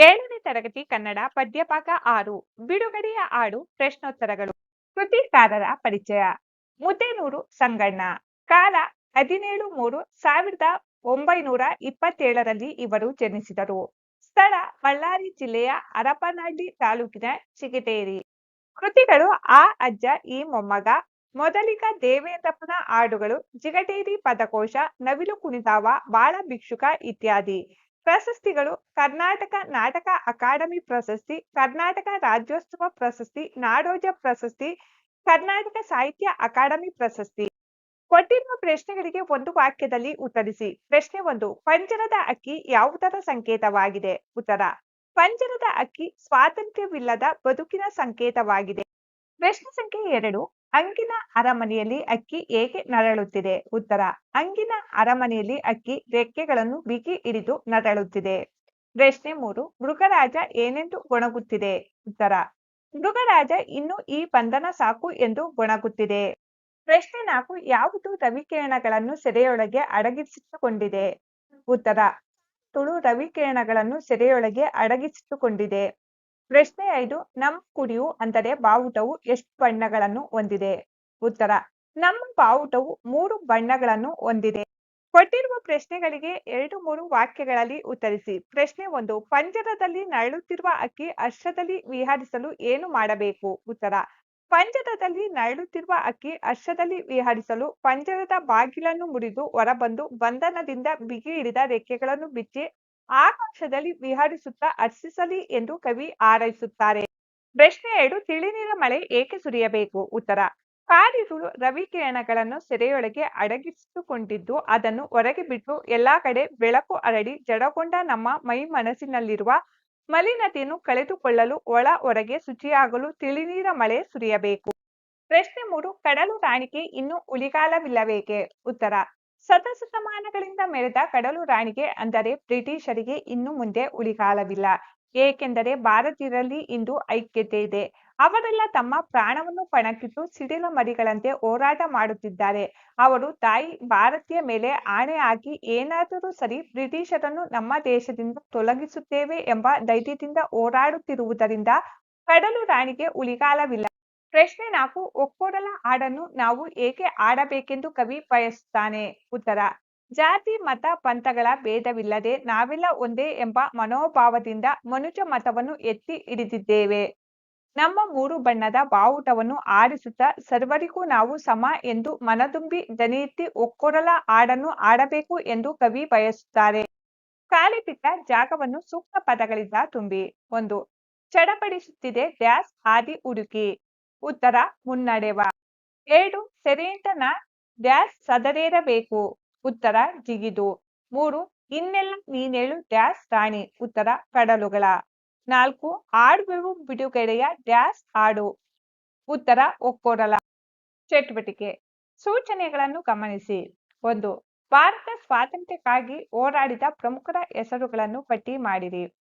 ಏಳನೇ ತರಗತಿ ಕನ್ನಡ ಪದ್ಯಪಾಠ ಆರು, ಬಿಡುಗಡೆಯ ಆಡು ಪ್ರಶ್ನೋತ್ತರಗಳು. ಕೃತಿಕಾರರ ಪರಿಚಯ. ಮುದ್ದೇನೂರು ಸಂಗಣ್ಣ. ಕಾಲ ಹದಿನೇಳು ಮೂರು ಸಾವಿರದ ಒಂಬೈನೂರ ಇಪ್ಪತ್ತೇಳರಲ್ಲಿ ಇವರು ಜನಿಸಿದರು. ಸ್ಥಳ ಬಳ್ಳಾರಿ ಜಿಲ್ಲೆಯ ಹರಪನಹಳ್ಳಿ ತಾಲೂಕಿನ ಚಿಗಟೇರಿ. ಕೃತಿಗಳು ಆ ಅಜ್ಜ, ಈ ಮೊಮ್ಮಗ, ಮೊದಲಿಗ ದೇವೇಂದ್ರಪ್ಪನ ಹಾಡುಗಳು ಜಿಗಟೇರಿ ಪದಕೋಶ, ನವಿಲು ಕುಣಿತಾವ ಬಾಳ ಭಿಕ್ಷುಕ ಇತ್ಯಾದಿ. ಪ್ರಶಸ್ತಿಗಳು ಕರ್ನಾಟಕ ನಾಟಕ ಅಕಾಡೆಮಿ ಪ್ರಶಸ್ತಿ, ಕರ್ನಾಟಕ ರಾಜ್ಯೋತ್ಸವ ಪ್ರಶಸ್ತಿ, ನಾಡೋಜ ಪ್ರಶಸ್ತಿ, ಕರ್ನಾಟಕ ಸಾಹಿತ್ಯ ಅಕಾಡೆಮಿ ಪ್ರಶಸ್ತಿ. ಕೊಟ್ಟಿರುವ ಪ್ರಶ್ನೆಗಳಿಗೆ ಒಂದು ವಾಕ್ಯದಲ್ಲಿ ಉತ್ತರಿಸಿ. ಪ್ರಶ್ನೆ ಒಂದು, ಪಂಜರದ ಅಕ್ಕಿ ಯಾವುದರ ಸಂಕೇತವಾಗಿದೆ? ಉತ್ತರ, ಪಂಜರದ ಅಕ್ಕಿ ಸ್ವಾತಂತ್ರ್ಯವಿಲ್ಲದ ಬದುಕಿನ ಸಂಕೇತವಾಗಿದೆ. ಪ್ರಶ್ನೆ ಸಂಖ್ಯೆ ಎರಡು ಅಂಗಿನ ಅರಮನೆಯಲ್ಲಿ ಅಕ್ಕಿ ಏಕೆ ನರಳುತ್ತಿದೆ? ಉತ್ತರ, ಅಂಗಿನ ಅರಮನೆಯಲ್ಲಿ ಅಕ್ಕಿ ರೆಕ್ಕೆಗಳನ್ನು ಬಿಗಿ ಹಿಡಿದು ನರಳುತ್ತಿದೆ. ಪ್ರಶ್ನೆ ಮೂರು, ಮೃಗರಾಜ ಏನೆಂದು ಗೊಣಗುತ್ತಿದೆ? ಉತ್ತರ, ಮೃಗರಾಜ ಇನ್ನು ಈ ಬಂಧನ ಸಾಕು ಎಂದು ಗೊಣಗುತ್ತಿದೆ. ಪ್ರಶ್ನೆ ನಾಲ್ಕು, ಯಾವುದು ರವಿಕಿರಣಗಳನ್ನು ಸೆರೆಯೊಳಗೆ ಅಡಗಿಸಿಟ್ಟುಕೊಂಡಿದೆ? ಉತ್ತರ, ತುಳು ರವಿಕಿರಣಗಳನ್ನು ಸೆರೆಯೊಳಗೆ ಅಡಗಿಸಿಟ್ಟುಕೊಂಡಿದೆ. ಪ್ರಶ್ನೆ ಐದು ನಮ್ಮ ಕುಡಿಯು ಅಂದರೆ ಬಾವುಟವು ಎಷ್ಟು ಬಣ್ಣಗಳನ್ನು ಹೊಂದಿದೆ? ಉತ್ತರ, ನಮ್ಮ ಬಾವುಟವು ಮೂರು ಬಣ್ಣಗಳನ್ನು ಹೊಂದಿದೆ. ಕೊಟ್ಟಿರುವ ಪ್ರಶ್ನೆಗಳಿಗೆ ಎರಡು ಮೂರು ವಾಕ್ಯಗಳಲ್ಲಿ ಉತ್ತರಿಸಿ. ಪ್ರಶ್ನೆ ಒಂದು, ಪಂಜರದಲ್ಲಿ ನರಳುತ್ತಿರುವ ಅಕ್ಕಿ ಹರ್ಷದಲ್ಲಿ ವಿಹರಿಸಲು ಏನು ಮಾಡಬೇಕು? ಉತ್ತರ, ಪಂಜರದಲ್ಲಿ ನರಳುತ್ತಿರುವ ಅಕ್ಕಿ ಹರ್ಷದಲ್ಲಿ ವಿಹರಿಸಲು ಪಂಜರದ ಬಾಗಿಲನ್ನು ಮುರಿದು ಹೊರಬಂದು ಬಂಧನದಿಂದ ಬಿಗಿ ಹಿಡಿದ ರೆಕ್ಕೆಗಳನ್ನು ಬಿಚ್ಚಿ ಆಕಾಶದಲ್ಲಿ ವಿಹರಿಸುತ್ತಾ ಅರ್ಚಿಸಲಿ ಎಂದು ಕವಿ ಆರೈಸುತ್ತಾರೆ ಪ್ರಶ್ನೆ ಎರಡು, ತಿಳಿನೀರ ಮಳೆ ಏಕೆ ಸುರಿಯಬೇಕು? ಉತ್ತರ ಕಾರಿರುಳು ರವಿಕಿರಣಗಳನ್ನು ಸೆರೆಯೊಳಗೆ ಅಡಗಿಸಿಕೊಂಡಿದ್ದು ಅದನ್ನು ಹೊರಗೆ ಬಿಟ್ಟು ಎಲ್ಲಾ ಕಡೆ ಬೆಳಕು ಅರಡಿ ಜಡಗೊಂಡ ನಮ್ಮ ಮೈ ಮನಸ್ಸಿನಲ್ಲಿರುವ ಮಲಿನತೆಯನ್ನು ಕಳೆದುಕೊಳ್ಳಲು ಒಳ ಹೊರಗೆ ಶುಚಿಯಾಗಲು ತಿಳಿನೀರ ಮಳೆ ಸುರಿಯಬೇಕು. ಪ್ರಶ್ನೆ ಮೂರು, ಕಡಲು ರಾಣಿಗೆ ಇನ್ನೂ ಉಳಿಗಾಲವಿಲ್ಲಬೇಕೆ ಉತ್ತರ ಶತಶತಮಾನಗಳಿಂದ ಮೆರೆದ ಕಡಲು ರಾಣಿಗೆ ಅಂದರೆ ಬ್ರಿಟಿಷರಿಗೆ ಇನ್ನು ಮುಂದೆ ಉಳಿಗಾಲವಿಲ್ಲ. ಏಕೆಂದರೆ ಭಾರತೀಯರಲ್ಲಿ ಇಂದು ಐಕ್ಯತೆ ಇದೆ. ಅವರೆಲ್ಲ ತಮ್ಮ ಪ್ರಾಣವನ್ನು ಪಣಕ್ಕಿಟ್ಟು ಸಿಡಿಲ ಮರಿಗಳಂತೆ ಹೋರಾಟ ಮಾಡುತ್ತಿದ್ದಾರೆ. ಅವರು ತಾಯಿ ಭಾರತೀಯ ಮೇಲೆ ಆಣೆ ಹಾಕಿ ಏನಾದರೂ ಸರಿ ಬ್ರಿಟಿಷರನ್ನು ನಮ್ಮ ದೇಶದಿಂದ ತೊಲಗಿಸುತ್ತೇವೆ ಎಂಬ ಧೈರ್ಯದಿಂದ ಹೋರಾಡುತ್ತಿರುವುದರಿಂದ ಕಡಲು ರಾಣಿಗೆ ಉಳಿಗಾಲವಿಲ್ಲ. ಪ್ರಶ್ನೆ ನಾಲ್ಕು ಒಕ್ಕೊರಲ ಹಾಡನ್ನು ನಾವು ಏಕೆ ಆಡಬೇಕೆಂದು ಕವಿ ಬಯಸುತ್ತಾನೆ ಉತ್ತರ, ಜಾತಿ, ಮತ, ಪಂಥಗಳ ಭೇದವಿಲ್ಲದೆ ನಾವೆಲ್ಲ ಒಂದೇ ಎಂಬ ಮನೋಭಾವದಿಂದ ಮನುಜ ಮತವನ್ನು ಎತ್ತಿ ಹಿಡಿದಿದ್ದೇವೆ. ನಮ್ಮ ಮೂರು ಬಣ್ಣದ ಬಾವುಟವನ್ನು ಆಡಿಸುತ್ತಾ ಸರ್ವರಿಗೂ ನಾವು ಸಮ ಎಂದು ಮನದುಂಬಿ ದನಿಯೆತ್ತಿ ಒಕ್ಕೊರಲ ಹಾಡನ್ನು ಆಡಬೇಕು ಎಂದು ಕವಿ ಬಯಸುತ್ತಾರೆ ಖಾಲಿ ಬಿಟ್ಟ ಜಾಗವನ್ನು ಸೂಕ್ತ ಪದಗಳಿಂದ ತುಂಬಿ. ಒಂದು, ಚಡಪಡಿಸುತ್ತಿದೆ ಡ್ಯಾಸ್ ಹಾದಿ ಹುಡುಕಿ. ಉತ್ತರ ಮುನ್ನಡೆವ. ಎರಡು ಸೆರೆಂಟನ ಡ್ಯಾಸ್ ಸದರೇರಬೇಕು. ಉತ್ತರ, ಜಿಗಿದು. ಮೂರು, ಇನ್ನೆಲ್ಲ ನೀನೇಳು ಡ್ಯಾಸ್ ರಾಣಿ. ಉತ್ತರ, ಕಡಲುಗಳ. ನಾಲ್ಕು, ಆಡುವೆವು ಬಿಡುಗಡೆಯ ಡ್ಯಾಸ್ ಹಾಡು ಉತ್ತರ, ಒಕ್ಕೊರಲ. ಚಟುವಟಿಕೆ. ಸೂಚನೆಗಳನ್ನು ಗಮನಿಸಿ. ಒಂದು, ಭಾರತ ಸ್ವಾತಂತ್ರ್ಯಕ್ಕಾಗಿ ಹೋರಾಡಿದ ಪ್ರಮುಖರ ಹೆಸರುಗಳನ್ನು ಪಟ್ಟಿ ಮಾಡಿರಿ.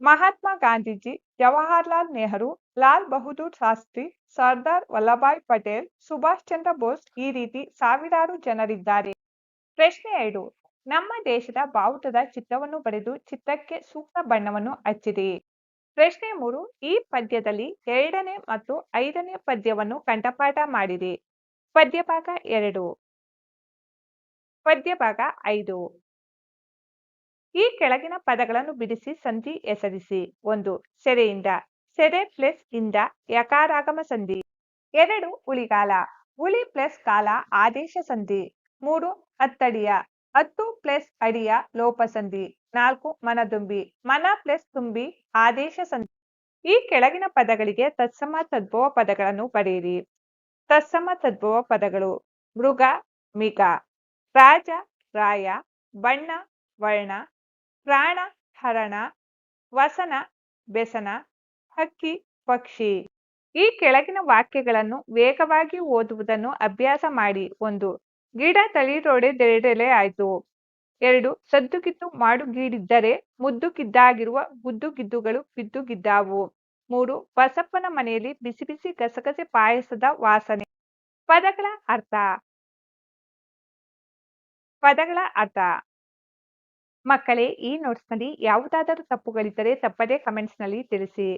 ಮಹಾತ್ಮ ಗಾಂಧೀಜಿ, ಜವಾಹರ್ಲಾಲ್ ನೆಹರು ಲಾಲ್ ಬಹದ್ದೂರ್ ಶಾಸ್ತ್ರಿ, ಸರ್ದಾರ್ ವಲ್ಲಭಾಯ್ ಪಟೇಲ್, ಸುಭಾಷ್ ಚಂದ್ರ ಬೋಸ್ ಈ ರೀತಿ ಸಾವಿರಾರು ಜನರಿದ್ದಾರೆ. ಪ್ರಶ್ನೆ ಎರಡು, ನಮ್ಮ ದೇಶದ ಬಾವುಟದ ಚಿತ್ರವನ್ನು ಬರೆದು ಚಿತ್ರಕ್ಕೆ ಸೂಕ್ತ ಬಣ್ಣವನ್ನು ಹಚ್ಚಿರಿ ಪ್ರಶ್ನೆ ಮೂರು, ಈ ಪದ್ಯದಲ್ಲಿ ಎರಡನೇ ಮತ್ತು ಐದನೇ ಪದ್ಯವನ್ನು ಕಂಠಪಾಠ ಮಾಡಿರಿ ಪದ್ಯಭಾಗ ಎರಡು. ಪದ್ಯಭಾಗ ಐದು. ಈ ಕೆಳಗಿನ ಪದಗಳನ್ನು ಬಿಡಿಸಿ ಸಂಧಿ ಹೆಸರಿಸಿ. ಒಂದು, ಸೆರೆಯಿಂದ. ಸೆರೆ ಪ್ಲಸ್ ಇಂದ ಯಕಾರಾಗಮ ಸಂಧಿ ಎರಡು ಉಳಿಗಾಲ ಉಳಿ ಪ್ಲಸ್ ಕಾಲ ಆದೇಶ ಸಂಧಿ ಮೂರು ಅತ್ತಡಿಯ ಹತ್ತು ಪ್ಲಸ್ ಅಡಿಯ ಲೋಪ ಸಂಧಿ ನಾಲ್ಕು ಮನದುಂಬಿ ಮನ ಪ್ಲಸ್ ತುಂಬಿ ಆದೇಶ ಸಂಧಿ ಈ ಕೆಳಗಿನ ಪದಗಳಿಗೆ ತತ್ಸಮ ತದ್ಭವ ಪದಗಳನ್ನು ಬರೆಯಿರಿ ತತ್ಸಮ ತದ್ಭವ ಪದಗಳು ಮೃಗ ಮಿಗ ರಾಜ ರಾಯ ಬಣ್ಣ ವರ್ಣ ಪ್ರಾಣ ಹರಣ ವಸನ ಬೆಸನ ಹಕ್ಕಿ, ಪಕ್ಷಿ ಈ ಕೆಳಗಿನ ವಾಕ್ಯಗಳನ್ನು ವೇಗವಾಗಿ ಓದುವುದನ್ನು ಅಭ್ಯಾಸ ಮಾಡಿ. ಒಂದು, ಗಿಡ ತಳಿರೊಡೆದೆರಡೆಲೆ ಆಯ್ತು. ಎರಡು ಸದ್ದುಗಿದ್ದು ಮಾಡುಗೀಡಿದ್ದರೆ ಮುದ್ದುಗಿದ್ದಾಗಿರುವ ಗುದ್ದುಗಿದ್ದುಗಳು ಬಿದ್ದುಗಿದ್ದಾವು ಮೂರು, ಬಸಪ್ಪನ ಮನೆಯಲ್ಲಿ ಬಿಸಿ ಬಿಸಿ ಗಸಗಸೆ ಪಾಯಸದ ವಾಸನೆ. ಪದಗಳ ಅರ್ಥ. ಪದಗಳ ಅರ್ಥ. ಮಕ್ಕಳೇ, ಈ ನೋಟ್ಸ್‌ನಲ್ಲಿ ಯಾವುದಾದರೂ ತಪ್ಪುಗಳಿದ್ದರೆ ತಪ್ಪದೇ ಕಮೆಂಟ್ಸ್‌ನಲ್ಲಿ ತಿಳಿಸಿ.